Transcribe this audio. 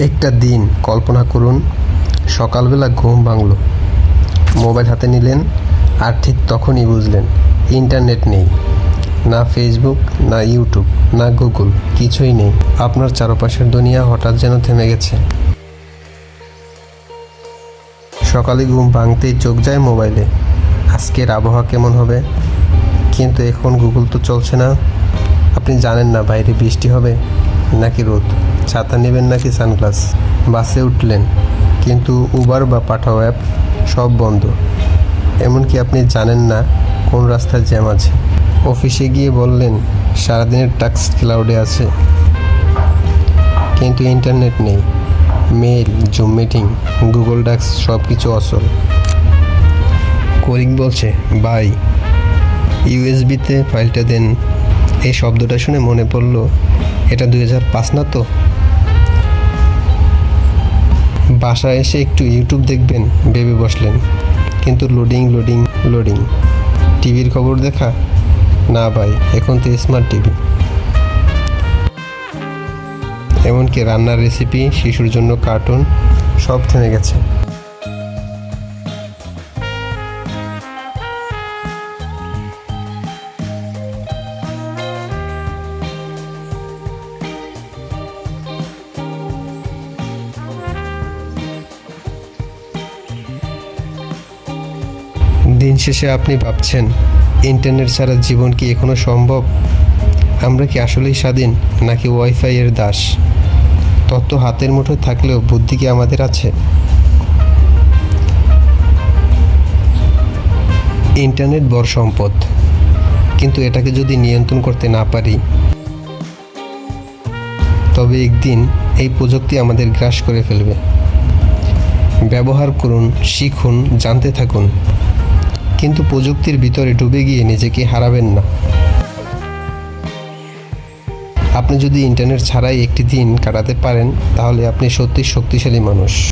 একটা দিন কল্পনা করুন, সকালবেলা ঘুম ভাঙল। মোবাইল হাতে নিলেন আর ঠিক তখনই বুঝলেন, ইন্টারনেট নেই, না ফেসবুক, না ইউটিউব, না গুগল, কিছুই নেই। আপনার চারপাশের দুনিয়া হঠাৎ যেন থেমে গেছে। সকালে ঘুম ভাঙতেই চোখ যায় মোবাইলে। আজকের আবহাওয়া কেমন হবে? কিন্তু এখন গুগল তো চলছে না। আপনি জানেন না বাইরে বৃষ্টি হবে নাকি রোদ? ছাতা নেবেন নাকি সানগ্লাস? বাসে উঠলেন, কিন্তু উবার বা পাঠাও অ্যাপ সব বন্ধ। এমনকি আপনি জানেন না কোন রাস্তায় জ্যাম আছে। অফিসে গিয়ে বললেন, সারাদিনের টাস্ক ক্লাউডে আছে। কিন্তু ইন্টারনেট নেই mail zoom meeting, Google docs সব কিছু অচল। কলিং বলছে বাই ইউএসবিতে ফাইলটা দেন। এই শব্দটা শুনে মনে পড়ল, এটা দুই হাজার পাঁচ না তো? বাসায় এসে একটু ইউটিউব দেখবেন ভেবে বসলেন। কিন্তু লোডিং লোডিং লোডিং টিভির খবর দেখা? না ভাই, এখন তো স্মার্ট টিভি এমনকি রান্নার রেসিপি শিশুর জন্য কার্টুন সব থেমে গেছে। দিন শেষে আপনি ভাবছেন ইন্টারনেট ছাড়া জীবন কি এখনও সম্ভব? আমরা কি আসলেই স্বাধীন, নাকি ওয়াইফাই এর দাস? তথ্য হাতের মুঠোয় থাকলেও বুদ্ধি কি আমাদের আছে? ইন্টারনেট বড় সম্পদ, কিন্তু এটাকে যদি নিয়ন্ত্রণ করতে না পারি, তবে একদিন এই প্রযুক্তি আমাদের গ্রাস করে ফেলবে। ব্যবহার করুন, শিখুন, জানতে থাকুন। কিন্তু প্রযুক্তির ভিতরে ডুবে গিয়ে নিজেকে হারাবেন না। আপনি যদি ইন্টারনেট ছাড়াই একটি দিন কাটাতে পারেন, তাহলে আপনি সত্যি শক্তিশালী মানুষ।